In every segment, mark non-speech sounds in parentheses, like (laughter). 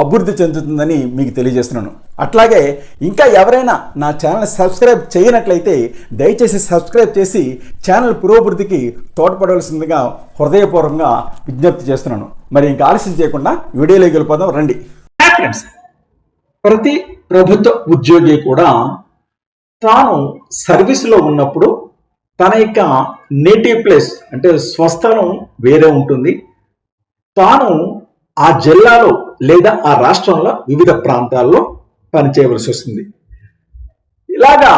అభివృద్ధి చెందుతుందని మీకు తెలియజేస్తున్నాను. అట్లాగే ఇంకా ఎవరైనా నా ఛానల్ సబ్స్క్రైబ్ చేయనట్లయితే దయచేసి సబ్స్క్రైబ్ చేసి ఛానల్ పురోభివృద్ధికి తోడ్పడవలసిందిగా హృదయపూర్వకంగా విజ్ఞప్తి చేస్తున్నాను. మరి ఇంకా ఆలస్యం చేయకుండా వీడియోలోకి వెళ్ళిపోదాం రండి. ఫ్రెండ్స్ ప్రతి ప్రభుత్వ ఉద్యోగి కూడా తాను సర్వీస్లో ఉన్నప్పుడు తన యొక్క నేటివ్ ప్లేస్ అంటే స్వస్థలం వేరే ఉంటుంది. తాను ఆ జిల్లాలో లేదా ఆ రాష్ట్రంలో వివిధ ప్రాంతాల్లో పనిచేయవలసి వస్తుంది. ఇలాగా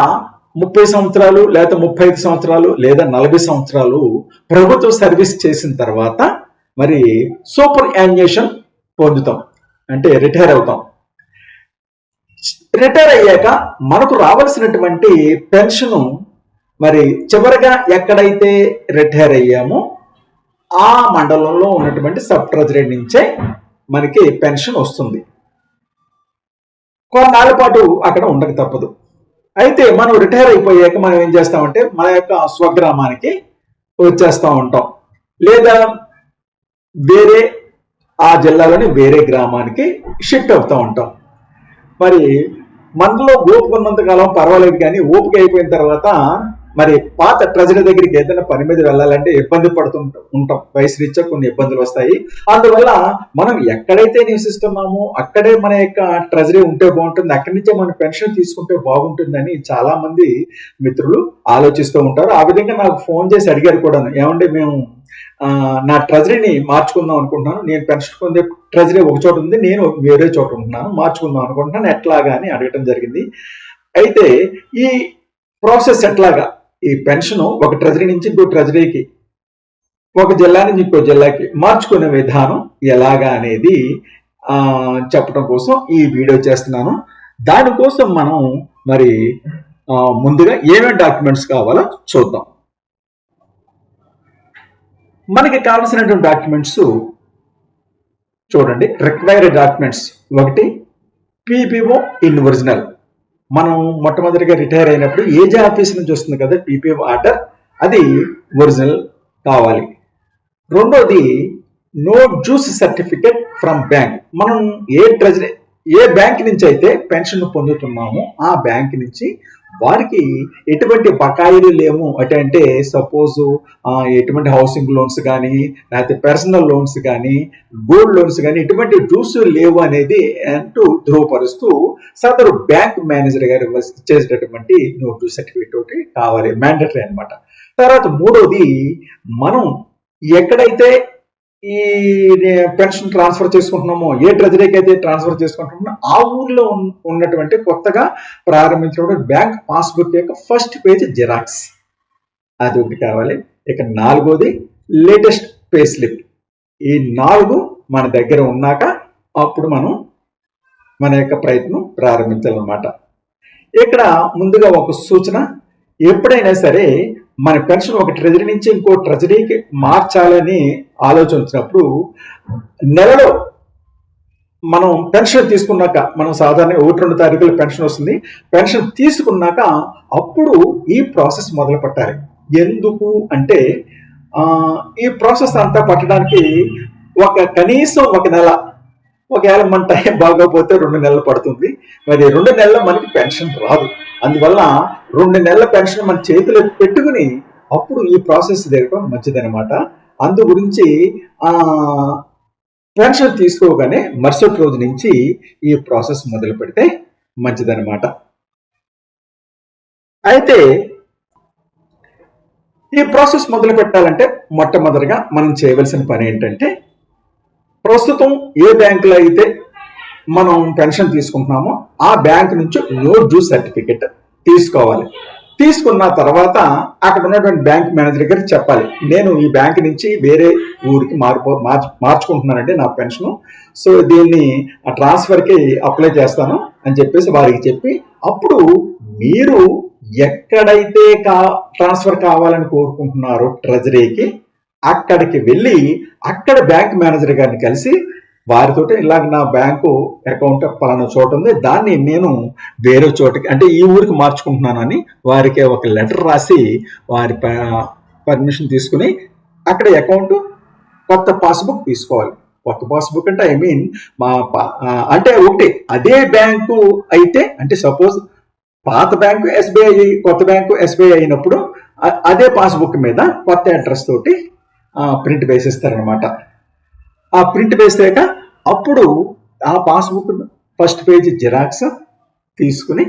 ముప్పై సంవత్సరాలు లేదా ముప్పై ఐదు సంవత్సరాలు లేదా నలభై సంవత్సరాలు ప్రభుత్వ సర్వీస్ చేసిన తర్వాత మరి సూపర్ యాన్యుయేషన్ పొందుతాం. అంటే రిటైర్ అవుతాం. రిటైర్ అయ్యాక మనకు రావాల్సినటువంటి పెన్షన్ మరి చివరిగా ఎక్కడైతే రిటైర్ అయ్యామో ఆ మండలంలో ఉన్నటువంటి సబ్ ట్రెజరీ నుంచే మనకి పెన్షన్ వస్తుంది. కొన్నాళ్ళ పాటు అక్కడ ఉండక తప్పదు. అయితే మనం రిటైర్ అయిపోయాక మనం ఏం చేస్తామంటే మన యొక్క స్వగ్రామానికి వచ్చేస్తూ ఉంటాం. లేదా వేరే ఆ జిల్లాలోని వేరే గ్రామానికి షిఫ్ట్ అవుతూ ఉంటాం. మరి మనలో ఓపిక కాలం పర్వాలేదు కానీ ఓపిక అయిపోయిన తర్వాత మరి పాత ట్రెజరీ దగ్గరికి ఏదైనా పని మీద వెళ్ళాలంటే ఇబ్బంది పడుతూ ఉంటాం వయసు రీత్యా కొన్ని ఇబ్బందులు వస్తాయి. అందువల్ల మనం ఎక్కడైతే నివసిస్తున్నామో అక్కడే మన యొక్క ట్రెజరీ ఉంటే బాగుంటుంది. అక్కడి నుంచే మన పెన్షన్ తీసుకుంటే బాగుంటుందని చాలా మంది మిత్రులు ఆలోచిస్తూ ఉంటారు. ఆ విధంగా నాకు ఫోన్ చేసి అడిగారు కూడా ఏమంటే మేము నా ట్రెజరీని మార్చుకుందాం అనుకుంటున్నాను. నేను పెన్షన్ పొందే ట్రెజరీ ఒక చోట ఉంది నేను వేరే చోట ఉంటున్నాను. మార్చుకుందాం అనుకుంటున్నాను. ఎట్లాగా అని అడగటం జరిగింది. అయితే ఈ ప్రాసెస్ ఎట్లాగా? ఈ పెన్షన్ ఒక ట్రెజరీ నుంచి ఇంకో ట్రెజరీకి ఒక జిల్లా నుంచి ఇంకో జిల్లాకి మార్చుకునే విధానం ఎలాగా అనేది చెప్పడం కోసం ఈ వీడియో చేస్తున్నాను. దానికోసం మనం మరి ముందుగా ఏమేమి డాక్యుమెంట్స్ కావాలో చూద్దాం. మనకి కావాల్సినటువంటి డాక్యుమెంట్స్ చూడండి. రిక్వైర్డ్ డాక్యుమెంట్స్ ఒకటి పీపీఓ ఇన్ ఒరిజినల్. మనం మొట్టమొదటిగా రిటైర్ అయినప్పుడు ఏజ్ ఆఫీస్ నుంచి వస్తుంది కదా? PPF order. అది ఒరిజినల్ కావాలి. రెండోది no dues certificate from bank. మనం ఏ ట్రెజరీ ఏ బ్యాంక్ నుంచి అయితే పెన్షన్ పొందుతున్నామో ఆ బ్యాంక్ నుంచి వారికి ఎటువంటి బకాయిలు లేము అంటే అంటే సపోజ్ ఎటువంటి హౌసింగ్ లోన్స్ కానీ లేకపోతే పర్సనల్ లోన్స్ కానీ గోల్డ్ లోన్స్ కానీ ఎటువంటి డ్యూస్ లేవు అనేది అంటూ ధృవపరుస్తూ సదరు బ్యాంక్ మేనేజర్ గారు ఇచ్చేటటువంటి నోటు సర్టిఫికేట్ ఒకటి కావాలి మ్యాండటరీ అన్నమాట. తర్వాత మూడోది మనం ఎక్కడైతే ఈ పెన్షన్ ట్రాన్స్ఫర్ చేసుకుంటున్నామో ఏ ట్రెజరీకి అయితే ట్రాన్స్ఫర్ చేసుకుంటున్నామో ఆ ఊర్లో ఉన్నటువంటి కొత్తగా ప్రారంభించిన బ్యాంక్ పాస్బుక్ యొక్క ఫస్ట్ పేజ్ జిరాక్స్. అది ఒకటి కావాలి. ఇక నాలుగోది లేటెస్ట్ పే స్లిప్ ఈ నాలుగు మన దగ్గర ఉన్నాక అప్పుడు మనం మన యొక్క ప్రయత్నం ప్రారంభించాలన్నమాట. ఇక్కడ ముందుగా ఒక సూచన. ఎప్పుడైనా సరే మన పెన్షన్ ఒక ట్రెజరీ నుంచి ఇంకో ట్రెజరీకి మార్చాలని ఆలోచన వచ్చినప్పుడు నెలలో మనం పెన్షన్ తీసుకున్నాక మనం సాధారణ ఒకటి రెండు తారీఖులు పెన్షన్ వస్తుంది. పెన్షన్ తీసుకున్నాక అప్పుడు ఈ ప్రాసెస్ మొదలు పెట్టాలి. ఎందుకు అంటే ఈ ప్రాసెస్ అంతా పట్టడానికి ఒక కనీసం ఒక నెల ఒకవేళ మన టైం బాగోపోతే రెండు నెలలు పడుతుంది. మరి రెండు నెలల మనకి పెన్షన్ రాదు. అందువల్ల రెండు నెలల పెన్షన్ మన చేతిలో పెట్టుకుని అప్పుడు ఈ ప్రాసెస్ జరగడం మంచిదనమాట అందు గురించి పెన్షన్ తీసుకోగానే మరుసటి రోజు నుంచి ఈ ప్రాసెస్ మొదలు పెడితే మంచిదన్నమాట. అయితే ఈ ప్రాసెస్ మొదలు పెట్టాలంటే మొట్టమొదటిగా మనం చేయవలసిన పని ఏంటంటే ప్రస్తుతం ఏ బ్యాంకులో అయితే మనం పెన్షన్ తీసుకుంటున్నామో ఆ బ్యాంక్ నుంచి నో డ్యూ సర్టిఫికెట్ తీసుకోవాలి. తీసుకున్న తర్వాత అక్కడ ఉన్నటువంటి బ్యాంక్ మేనేజర్ గారికి చెప్పాలి. నేను ఈ బ్యాంక్ నుంచి వేరే ఊరికి మారిపో మార్చు మార్చుకుంటున్నానండి నా పెన్షన్. సో దీన్ని ఆ ట్రాన్స్ఫర్కి అప్లై చేస్తాను అని చెప్పేసి వారికి చెప్పి అప్పుడు మీరు ఎక్కడైతే కా ట్రాన్స్ఫర్ కావాలని కోరుకుంటున్నారో ట్రెజరీకి అక్కడికి వెళ్ళి అక్కడ బ్యాంక్ మేనేజర్ గారిని కలిసి వారితో ఇలాగ నా బ్యాంకు అకౌంట్ పలానా చోట ఉంది దాన్ని నేను వేరే చోటకి అంటే ఈ ఊరికి మార్చుకుంటున్నానని వారికి ఒక లెటర్ రాసి వారి పర్మిషన్ తీసుకుని అక్కడ అకౌంట్ కొత్త పాస్బుక్ తీసుకోవాలి. కొత్త పాస్బుక్ అంటే ఐ మీన్ మా అంటే ఒకటి అదే బ్యాంకు అయితే అంటే సపోజ్ పాత బ్యాంకు ఎస్బీఐ కొత్త బ్యాంకు ఎస్బీఐ అయినప్పుడు అదే పాస్బుక్ మీద కొత్త అడ్రస్ తోటి ప్రింట్ వేసేస్తారనమాట ఆ ప్రింట్ వేసాక అప్పుడు ఆ పాస్బుక్ ఫస్ట్ పేజ్ జిరాక్స్ తీసుకుని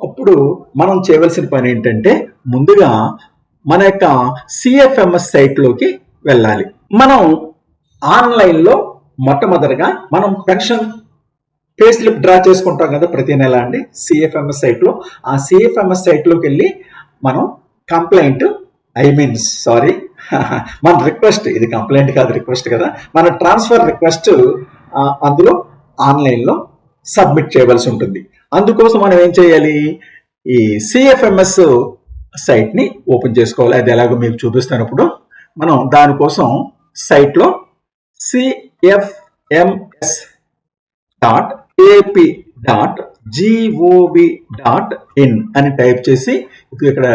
అప్పుడు మనం చేయవలసిన పని ఏంటంటే ముందుగా మన యొక్క సిఎఫ్ఎంఎస్ సైట్లోకి వెళ్ళాలి. మనం ఆన్లైన్లో మొట్టమొదటిగా మనం పెన్షన్ పే స్లిప్ డ్రా చేసుకుంటాం కదా ప్రతి నెల అండి. సిఎఫ్ఎంఎస్ సైట్లో. ఆ సిఎఫ్ఎంఎస్ సైట్లోకి వెళ్ళి మనం కంప్లైంట్ ఐ మీన్ సారీ (laughs) మన రిక్వెస్ట్ ఇది కంప్లైంట్ కాదు రిక్వెస్ట్ కదా. మన ట్రాన్స్ఫర్ రిక్వెస్ట్ అందులో ఆన్లైన్లో సబ్మిట్ చేయవలసి ఉంటుంది. అందుకోసం మనం ఏం చేయాలి? ఈ సిఎఫ్ఎంఎస్ సైట్ని ఓపెన్ చేసుకోవాలి. అది ఎలాగో మీకు చూపిస్తున్నప్పుడు మనం దానికోసం సైట్లో CFMS dot AP dot gov dot in అని టైప్ చేసి ఇక్కడ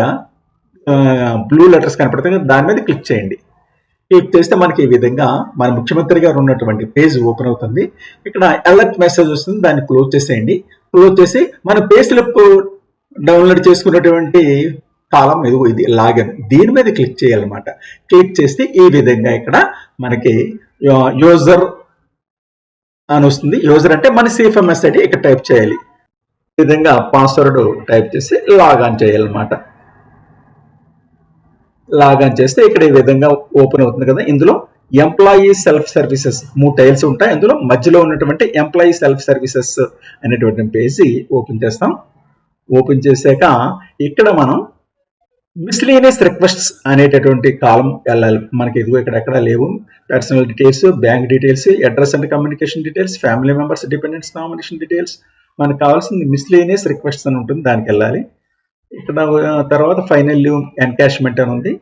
బ్లూ లెటర్స్ కనపడతాయి దాని మీద క్లిక్ చేయండి. క్లిక్ చేస్తే మనకి ఈ విధంగా మన ముఖ్యమంత్రి గారు ఉన్నటువంటి పేజ్ ఓపెన్ అవుతుంది. ఇక్కడ అలర్ట్ మెసేజ్ వస్తుంది దాన్ని క్లోజ్ చేసేయండి. క్లోజ్ చేసి మన పే స్లిప్ డౌన్లోడ్ చేసుకున్నటువంటి కాలం ఇది ఇది లాగిన్. దీని మీద క్లిక్ చేయాలన్నమాట. క్లిక్ చేస్తే ఈ విధంగా ఇక్కడ మనకి యూజర్ అని వస్తుంది. యూజర్ అంటే మన సిఎఫ్ఎంఎస్ ఐడి ఇక్కడ టైప్ చేయాలి. ఈ విధంగా పాస్వర్డ్ టైప్ చేసి లాగ్ ఆన్ చేయాలన్నమాట. లాగ్ చేస్తే ఇక్కడ ఈ విధంగా ఓపెన్ అవుతుంది కదా. ఇందులో ఎంప్లాయీ సెల్ఫ్ సర్వీసెస్ మూడు టైల్స్ ఉంటాయి. అందులో మధ్యలో ఉన్నటువంటి ఎంప్లాయీ సెల్ఫ్ సర్వీసెస్ అనేటువంటి పేజీ ఓపెన్ చేస్తాం. ఓపెన్ చేశాక ఇక్కడ మనం మిస్లీనియస్ రిక్వెస్ట్స్ అనేటటువంటి కాలం వెళ్ళాలి. మనకి ఇదిగో ఇక్కడ ఎక్కడ లేవు. Personal details bank details address and communication details family members dependents nomination details మనకు కావాల్సింది మిస్లీనియస్ రిక్వెస్ట్స్ అని ఉంటుంది. దానికి వెళ్ళాలి. ఇక్కడ తర్వాత ఫైనల్ ఎన్కాష్మెంట్ అని ఉంది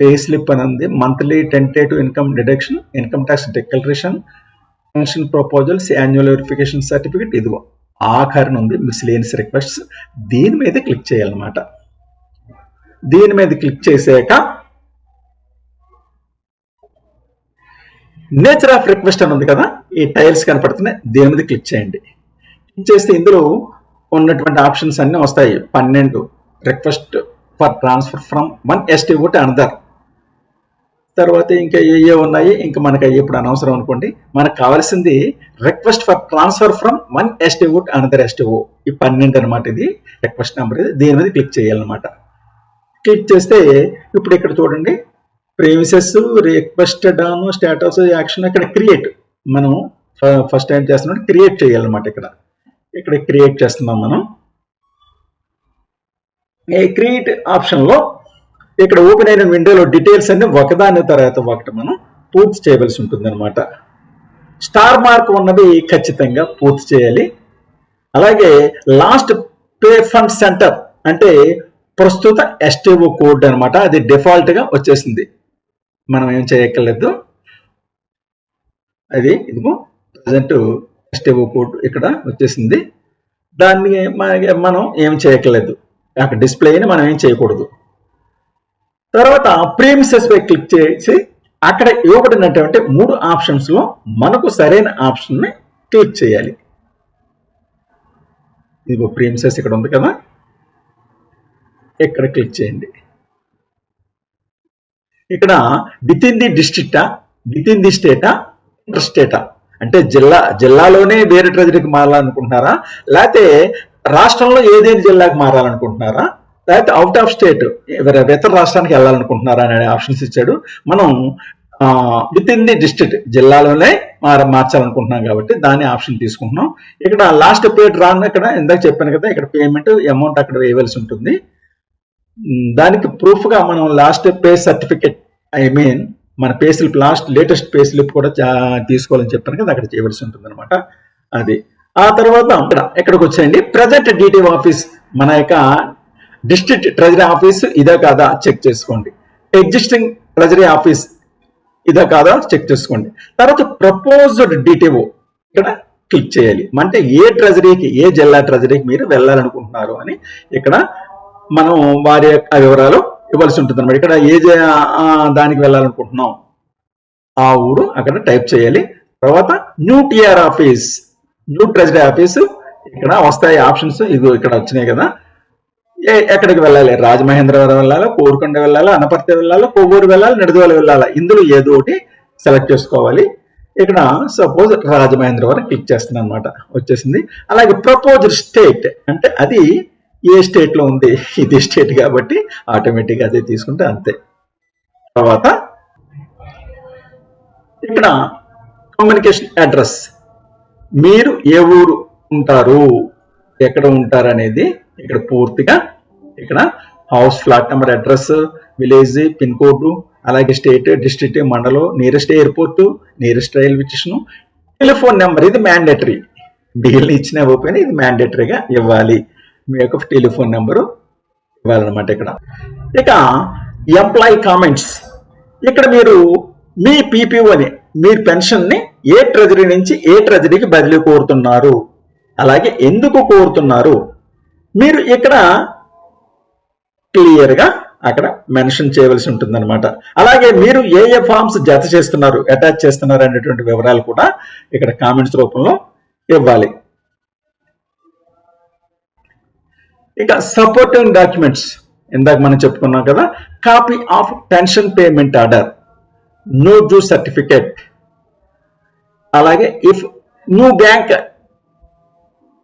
పే స్లిప్ అని ఉంది monthly tentative income deduction income tax declaration pension proposals annual verification certificate ఇదిగో ఆఖరిని ఉంది మిస్లేనియస్ రిక్వెస్ట్స్ దీని మీద క్లిక్ చేయాలన్నమాట. దీని మీద క్లిక్ చేసాక నేచర్ ఆఫ్ రిక్వెస్ట్ అని ఉంది కదా ఈ టైల్స్ కనపడుతున్నాయి దీని మీద క్లిక్ చేయండి. క్లిక్ చేస్తే ఇందులో ఉన్నటువంటి ఆప్షన్స్ అన్నీ వస్తాయి పన్నెండు request for transfer from one STO to another తర్వాత ఇంకా ఏ ఏ ఉన్నాయి? ఇంకా మనకి ఇప్పుడు అనవసరం అనుకోండి. మనకు కావాల్సింది request for transfer from one STO to another STO ఈ పన్నెండు అనమాట ఇది. రిక్వెస్ట్ నెంబర్ ఇది. దీని మీద క్లిక్ చేయాలన్నమాట. క్లిక్ చేస్తే ఇప్పుడు ఇక్కడ చూడండి. Premises requested on status action ఇక్కడ క్రియేట్ మనం ఫస్ట్ టైం చేస్తున్నాం? క్రియేట్ చేయాలన్నమాట ఇక్కడ. ఇక్కడ క్రియేట్ చేస్తున్నాం మనం. క్రియేట్ ఆప్షన్లో ఇక్కడ ఓపెన్ అయిన విండోలో డీటెయిల్స్ అన్ని ఒకదాని తర్వాత ఒకటి మనం పూర్తి చేయవలసి ఉంటుంది అనమాట స్టార్ మార్క్ ఉన్నవి ఖచ్చితంగా పూర్తి చేయాలి. అలాగే లాస్ట్ పే ఫండ్ సెంటర్ అంటే ప్రస్తుత ఎస్టీఓ కోడ్ అనమాట అది డిఫాల్ట్గా వచ్చేసింది. మనం ఏం చేయక్కర్లేదు. అది ఇదిగో ప్రజెంట్ ఎస్టీఓ కోడ్ ఇక్కడ వచ్చేసింది. దాన్ని మనం ఏం చేయక్కర్లేదు. యొక్క డిస్ప్లేని మనం ఏం చేయకూడదు. తర్వాత ప్రీమిసెస్ పై క్లిక్ చేసి అక్కడ ఇవ్వబడినటువంటి మూడు ఆప్షన్స్లో మనకు సరైన ఆప్షన్ని క్లిక్ చేయాలి. ఇదిగో ప్రీమిసెస్ ఇక్కడ ఉంది కదా. ఇక్కడ క్లిక్ చేయండి. ఇక్కడ విత్ ఇన్ ది డిస్ట్రిక్టా విత్ ఇన్ ది స్టేటా ఇంటర్ స్టేటా అంటే జిల్లా జిల్లాలోనే వేరే ట్రెజరీకి మారాలనుకుంటున్నారా? లేకపోతే రాష్ట్రంలో ఏదేని జిల్లాకి మారాలనుకుంటున్నారా? లేకపోతే అవుట్ ఆఫ్ స్టేట్ ఇతర రాష్ట్రానికి వెళ్ళాలనుకుంటున్నారా అనే ఆప్షన్స్ ఇచ్చాడు. మనం విత్ ఇన్ ది డిస్ట్రిక్ట్ జిల్లాలోనే మార మార్చాలనుకుంటున్నాం కాబట్టి దాని ఆప్షన్ తీసుకుంటున్నాం. ఇక్కడ లాస్ట్ పేడ్ రాను ఇక్కడ ఇందాక చెప్పాను కదా ఇక్కడ పేమెంట్ అమౌంట్ అక్కడ వేయవలసి ఉంటుంది. దానికి ప్రూఫ్గా మనం last pay certificate I mean మన pay slip last latest pay slip కూడా చా- తీసుకోవాలని చెప్పాను కదా అక్కడ చేయవలసి ఉంటుంది అనమాట అది. ఆ తర్వాత ఇక్కడ ఎక్కడికి వచ్చాయండి? ప్రజెంట్ డిటివ్ ఆఫీస్ మన యొక్క డిస్ట్రిక్ట్ ట్రెజరీ ఆఫీస్ ఇదే కాదా? చెక్ చేసుకోండి. ఎగ్జిస్టింగ్ ట్రెజరీ ఆఫీస్ ఇదే కాదా? చెక్ చేసుకోండి. తర్వాత ప్రపోజ్డ్ డిటిఓ ఇక్కడ క్లిక్ చేయాలి. అంటే ఏ ట్రెజరీకి ఏ జిల్లా ట్రెజరీకి మీరు వెళ్ళాలనుకుంటున్నారు అని ఇక్కడ మనం వారి యొక్క వివరాలు ఇవ్వాల్సి ఉంటుంది అనమాట ఇక్కడ ఏ దానికి వెళ్ళాలనుకుంటున్నాం? ఆ ఊరు అక్కడ టైప్ చేయాలి. తర్వాత new TR office new treasury office ఇక్కడ వస్తాయి ఆప్షన్స్ ఇదిగో ఇక్కడ వచ్చినాయి కదా. ఏ- ఎక్కడికి వెళ్ళాలి? రాజమహేంద్రవరం వెళ్ళాలా? కోరుకొండ వెళ్ళాలా? అనపర్తి వెళ్ళాలా? కొవ్వూరు వెళ్ళాలి? నిడదవోలు వెళ్ళాలా? ఇందులో ఏదో ఒకటి సెలెక్ట్ చేసుకోవాలి. ఇక్కడ సపోజ్ రాజమహేంద్రవరం క్లిక్ చేస్తుంది అనమాట వచ్చేసింది. అలాగే ప్రపోజ్డ్ స్టేట్ అంటే అది ఏ స్టేట్లో ఉంది? ఇది స్టేట్ కాబట్టి ఆటోమేటిక్ అదే తీసుకుంటే అంతే. తర్వాత ఇక్కడ కమ్యూనికేషన్ అడ్రస్ మీరు ఏ ఊరు ఉంటారు? ఎక్కడ ఉంటారు అనేది ఇక్కడ పూర్తిగా ఇక్కడ house flat number address village pin code అలాగే స్టేట్ డిస్ట్రిక్ట్ మండలం nearest airport nearest railway station telephone number ఇది మ్యాండేటరీ మిగిలిన ఇచ్చిన ఇవ్వకపోయినా ఇది మ్యాండేటరీగా ఇవ్వాలి. మీ యొక్క టెలిఫోన్ నెంబరు ఇవ్వాలన్నమాట ఇక్కడ. ఇక ఎంప్లాయీ కామెంట్స్ ఇక్కడ మీరు మీ పీపీఓని మీ పెన్షన్ని ఏ ట్రెజరీ నుంచి ఏ ట్రెజరీకి బదిలీ కోరుతున్నారు? అలాగే ఎందుకు కోరుతున్నారు? మీరు ఇక్కడ క్లియర్గా అక్కడ మెన్షన్ చేయవలసి ఉంటుంది అనమాట అలాగే మీరు ఏ ఏ ఫామ్స్ జత చేస్తున్నారు అటాచ్ చేస్తున్నారు అనేటువంటి వివరాలు కూడా ఇక్కడ కామెంట్స్ రూపంలో ఇవ్వాలి. ఇక సపోర్టింగ్ డాక్యుమెంట్స్ ఇందాక మనం చెప్పుకున్నాం కదా copy of pension payment order no due certificate అలాగే if new bank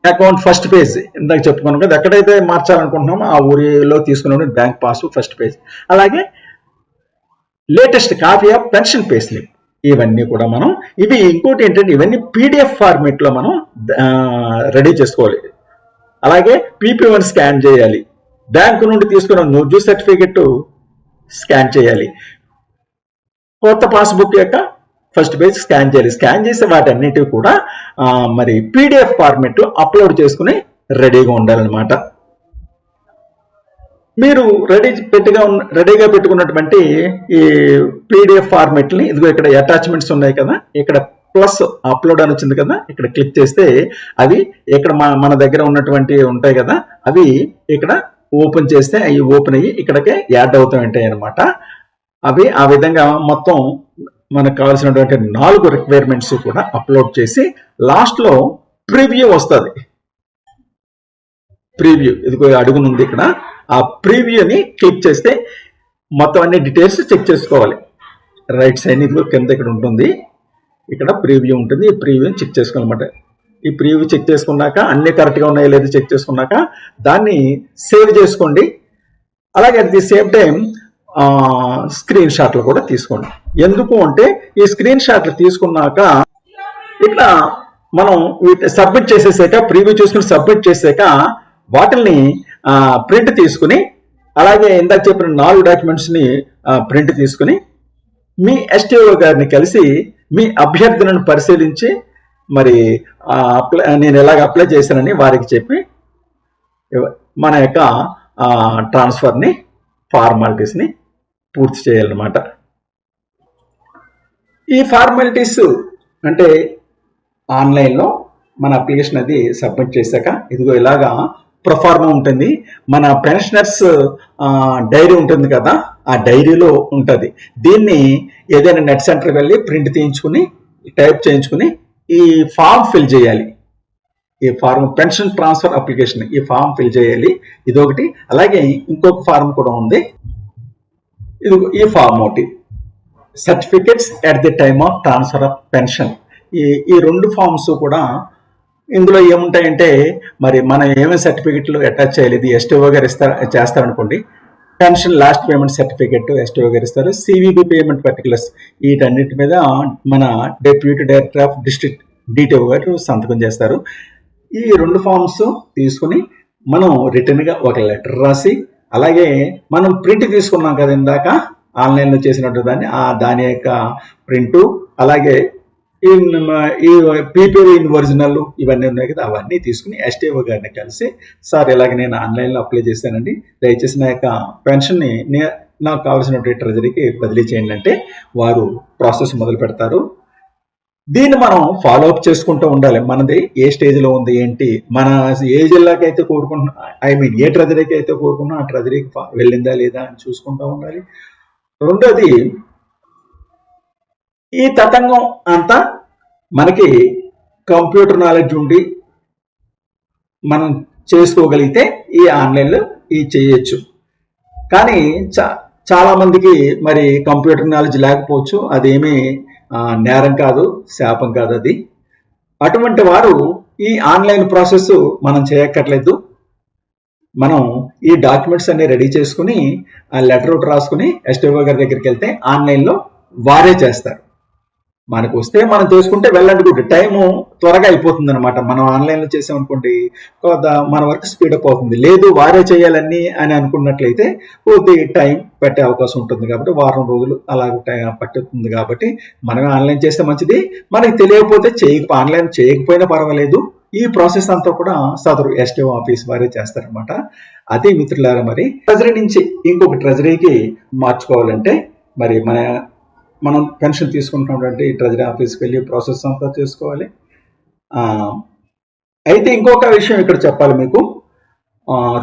account first page ఇందాక చెప్పుకున్నాం కదా ఎక్కడైతే మార్చాలనుకుంటున్నామో ఆ ఊరిలో తీసుకున్న బ్యాంక్ పాస్బుక్ ఫస్ట్ పేజ్ అలాగే latest copy of pension pay slip ఇవన్నీ కూడా మనం ఇవి ఇంకోటి ఏంటంటే ఇవన్నీ పీడిఎఫ్ ఫార్మేట్లో మనం రెడీ చేసుకోవాలి. అలాగే పీపీ వన్ స్కాన్ చేయాలి. బ్యాంకు నుండి తీసుకున్న నోజు సర్టిఫికెట్ స్కాన్ చేయాలి. కొత్త పాస్బుక్ యొక్క ఫస్ట్ పేజ్ స్కాన్ చేయాలి. స్కాన్ చేసే వాటన్నిటివి కూడా మరి పీడిఎఫ్ ఫార్మెట్లో అప్లోడ్ చేసుకుని రెడీగా ఉండాలన్నమాట. మీరు రెడీ పెట్టిగా ఉన్న రెడీగా పెట్టుకున్నటువంటి ఈ పీడిఎఫ్ ఫార్మెట్ని ఇదిగో ఇక్కడ అటాచ్మెంట్స్ ఉన్నాయి కదా ఇక్కడ ప్లస్ అప్లోడ్ అని వచ్చింది కదా ఇక్కడ క్లిక్ చేస్తే అవి ఇక్కడ మన మన దగ్గర ఉన్నటువంటి ఉంటాయి కదా అవి ఇక్కడ ఓపెన్ చేస్తే అవి ఓపెన్ అయ్యి ఇక్కడికే యాడ్ అవుతూ ఉంటాయి అనమాట అవి ఆ విధంగా మొత్తం మనకు కావాల్సినటువంటి నాలుగు రిక్వైర్మెంట్స్ కూడా అప్లోడ్ చేసి లాస్ట్లో ప్రివ్యూ వస్తుంది. ప్రీవ్యూ ఇది అడుగునుంది ఇక్కడ. ఆ ప్రీవ్యూని క్లిక్ చేస్తే మొత్తం అన్ని డీటెయిల్స్ చెక్ చేసుకోవాలి. రైట్ సైడ్ ఇది కింద ఇక్కడ ఉంటుంది. ఇక్కడ ప్రీవ్యూ ఉంటుంది. ఈ ప్రీవ్యూని చెక్ చేసుకోవాలన్నమాట. ఈ ప్రీవ్యూ చెక్ చేసుకున్నాక అన్ని కరెక్ట్గా ఉన్నాయో లేదో చెక్ చేసుకున్నాక దాన్ని సేవ్ చేసుకోండి. అలాగే at the same time screen షాట్లు కూడా తీసుకోండి. ఎందుకు అంటే ఈ స్క్రీన్ షాట్లు తీసుకున్నాక ఇక్కడ మనం వీటి సబ్మిట్ చేసేసాక ప్రీవ్యూ చూసుకుని సబ్మిట్ చేసాక వాటిల్ని ప్రింట్ తీసుకుని అలాగే ఇందాక చెప్పిన నాలుగు డాక్యుమెంట్స్ని ప్రింట్ తీసుకుని మీ ఎస్టీఓ గారిని కలిసి మీ అభ్యర్థులను పరిశీలించి మరి అప్లై నేను ఎలాగ అప్లై చేశానని వారికి చెప్పి మన యొక్క ట్రాన్స్ఫర్ని ఫార్మాలిటీస్ని పూర్తి చేయాలన్నమాట. ఈ ఫార్మాలిటీస్ అంటే ఆన్లైన్లో మన అప్లికేషన్ అది సబ్మిట్ చేశాక ఇదిగో ఇలాగా ప్రొఫార్మా ఉంటుంది. మన పెన్షనర్స్ డైరీ ఉంటుంది కదా ఆ డైరీలో ఉంటుంది. దీన్ని ఏదైనా నెట్ సెంటర్కి వెళ్ళి ప్రింట్ తీయించుకుని టైప్ చేయించుకుని ఈ ఫామ్ ఫిల్ చేయాలి. ఈ ఫార్మ్ పెన్షన్ ట్రాన్స్ఫర్ అప్లికేషన్ ఈ ఫామ్ ఫిల్ చేయాలి. ఇదొకటి. అలాగే ఇంకొక ఫార్మ్ కూడా ఉంది. ఇది ఈ ఫార్మ్ ఒకటి certificates at the time of transfer of pension ఈ ఈ రెండు ఫార్మ్స్ కూడా ఇందులో ఏముంటాయంటే మరి మనం ఏమేమి సర్టిఫికెట్లు అటాచ్ చేయలేదు ఎస్టీఓ గారు ఇస్తారు చేస్తారనుకోండి. Pension last payment certificate STO గారు ఇస్తారు. సివిబి పేమెంట్ పర్టికులర్స్ వీటన్నిటి మీద మన deputy director of district DTO గారు సంతకం చేస్తారు. ఈ రెండు ఫార్మ్స్ తీసుకుని మనం రిటర్న్గా ఒక లెటర్ రాసి అలాగే మనం ప్రింట్ తీసుకున్నాం కదా ఇందాక ఆన్లైన్లో చేసినట్టు దాన్ని ఆ దాని యొక్క ప్రింటు అలాగే ఈ ఈ పీపీఓ ఇన్ ఒరిజినల్ ఇవన్నీ ఉన్నాయి కదా అవన్నీ తీసుకుని ఎస్టీఓ గారిని కలిసి సార్ ఇలాగ నేను ఆన్లైన్లో అప్లై చేశానండి. దయచేసి నా యొక్క పెన్షన్ని నాకు కావాల్సినటువంటి ట్రెజరీకి బదిలీ చేయండి. అంటే వారు ప్రాసెస్ మొదలు పెడతారు దీన్ని మనం ఫాలో అప్ చేసుకుంటూ ఉండాలి. మనది ఏ స్టేజ్లో ఉంది ఏంటి? మన ఏ జిల్లాకి అయితే కోరుకుంటున్నా ఐ మీన్ ఏ ట్రెజరీకి అయితే కోరుకున్నా ఆ ట్రెజరీకి వెళ్ళిందా లేదా అని చూసుకుంటూ ఉండాలి. రెండోది ఈ తతంగం అంతా మనకి కంప్యూటర్ నాలెడ్జ్ ఉండి మనం చేసుకోగలిగితే ఈ ఆన్లైన్లో ఈ చేయొచ్చు. కానీ చా చాలా మందికి మరి కంప్యూటర్ నాలెడ్జ్ లేకపోవచ్చు అదేమీ నేరం కాదు శాపం కాదు అది. అటువంటి వారు ఈ ఆన్లైన్ ప్రాసెస్ మనం చేయక్కర్లేదు. మనం ఈ డాక్యుమెంట్స్ అన్ని రెడీ చేసుకుని ఆ లెటర్ ఒకటి రాసుకుని ఎస్టీఓ గారి దగ్గరికి వెళ్తే ఆన్లైన్లో వారే చేస్తారు. మనకు వస్తే మనం చేసుకుంటే వెళ్ళండి గుడ్. టైము త్వరగా అయిపోతుంది అనమాట మనం ఆన్లైన్లో చేసామనుకోండి కొంత మన వర్క్ స్పీడప్ అవుతుంది. లేదు వారే చేయాలని అని అనుకున్నట్లయితే కొద్ది టైం పెట్టే అవకాశం ఉంటుంది కాబట్టి వారం రోజులు అలా టైం పట్టుతుంది కాబట్టి మనం ఆన్లైన్ చేస్తే మంచిది. మనకి తెలియకపోతే చేయక ఆన్లైన్ చేయకపోయినా పర్వాలేదు. ఈ ప్రాసెస్ అంతా కూడా సదరు ఎస్టీఓ ఆఫీస్ వారే చేస్తారనమాట అదే మిత్రులారా మరి ట్రెజరీ నుంచి ఇంకొక ట్రెజరీకి మార్చుకోవాలంటే మరి మన మనం పెన్షన్ తీసుకుంటున్నటువంటి ట్రెజరీ ఆఫీస్కి వెళ్ళి ప్రాసెస్ అంతా చేసుకోవాలి. అయితే ఇంకొక విషయం ఇక్కడ చెప్పాలి మీకు.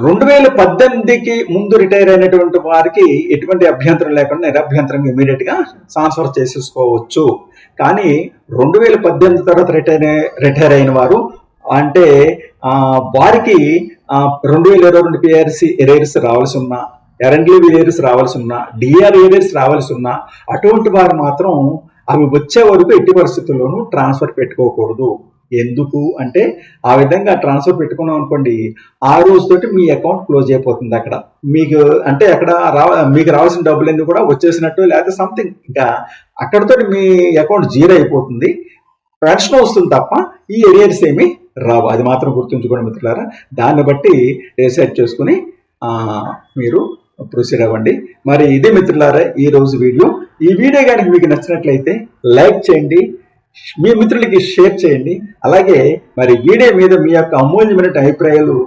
రెండు వేల పద్దెనిమిదికి ముందు రిటైర్ అయినటువంటి వారికి ఎటువంటి అభ్యంతరం లేకుండా నిరభ్యంతరం ఇమీడియట్గా ట్రాన్స్ఫర్ చేసేసుకోవచ్చు. కానీ రెండు వేల పద్దెనిమిది తర్వాత రిటైర్ రిటైర్ అయిన వారు అంటే వారికి రెండు వేల ఇరవై రెండు పిఆర్సి ఎరేర్స్ రావాల్సి ఉన్న ఎరండ్లీ ఏరియర్స్ రావాల్సి ఉన్నా డిఆర్ ఏరియర్స్ రావాల్సి ఉన్నా అటువంటి వారు మాత్రం అవి వచ్చే వరకు ఎట్టి పరిస్థితుల్లోనూ ట్రాన్స్ఫర్ పెట్టుకోకూడదు. ఎందుకు అంటే ఆ విధంగా ట్రాన్స్ఫర్ పెట్టుకున్నాం అనుకోండి ఆ రోజుతోటి మీ అకౌంట్ క్లోజ్ అయిపోతుంది అక్కడ. మీకు అంటే అక్కడ రా మీకు రావాల్సిన డబ్బులన్నీ కూడా వచ్చేసినట్టు లేకపోతే సంథింగ్ ఇంకా అక్కడతో మీ అకౌంట్ జీరో అయిపోతుంది. పెన్షన్ వస్తుంది తప్ప ఈ ఏరియర్స్ ఏమి రావు. అది మాత్రం గుర్తుంచుకోండి మిత్రులారా. దాన్ని బట్టి రీసెర్చ్ చేసుకుని మీరు ప్రొసీడ్ అవ్వండి. మరి ఇదే మిత్రులారా ఈ రోజు వీడియో. ఈ వీడియో కనుక మీకు నచ్చినట్లయితే లైక్ చేయండి మీ మిత్రులకి షేర్ చేయండి. అలాగే మరి వీడియో మీద మీ యొక్క అమూల్యమైన అభిప్రాయాలు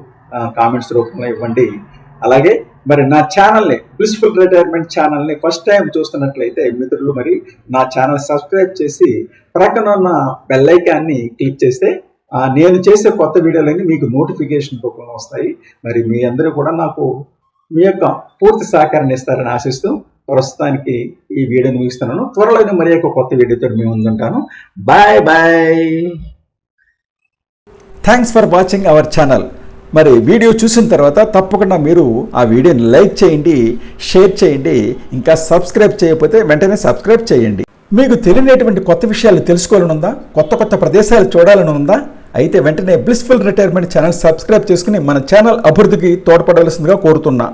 కామెంట్స్ రూపంలో ఇవ్వండి. అలాగే మరి నా ఛానల్ని బ్లిస్ఫుల్ రిటైర్మెంట్ ఛానల్ని ఫస్ట్ టైం చూస్తున్నట్లయితే మిత్రులు మరి నా ఛానల్ సబ్స్క్రైబ్ చేసి ప్రక్కన ఉన్న బెల్లైకాన్ని క్లిక్ చేస్తే నేను చేసే కొత్త వీడియోలన్నీ మీకు నోటిఫికేషన్ రూపంలో వస్తాయి. మరి మీ అందరూ కూడా నాకు మీ యొక్క పూర్తి సహకారాన్ని ఇస్తారని ఆశిస్తూ ప్రస్తుతానికి ఈ వీడియోని ముగిస్తున్నాను. త్వరలోనే మరి యొక్క కొత్త వీడియోతో మేము ముందుంటాను bye bye thanks for watching our channel మరి వీడియో చూసిన తర్వాత తప్పకుండా మీరు ఆ వీడియోని లైక్ చేయండి షేర్ చేయండి ఇంకా సబ్స్క్రైబ్ చేయకపోతే వెంటనే సబ్స్క్రైబ్ చేయండి. మీకు తెలియనటువంటి కొత్త విషయాలు తెలుసుకోవాలని ఉందా కొత్త కొత్త ప్రదేశాలు చూడాలని ఉందా అయితే వెంటనే బ్లిస్ఫుల్ రిటైర్మెంట్ ఛానల్ సబ్స్క్రైబ్ చేసుకుని మన ఛానల్ అభివృద్ధికి తోడ్పడవలసిందిగా కోరుతున్నా.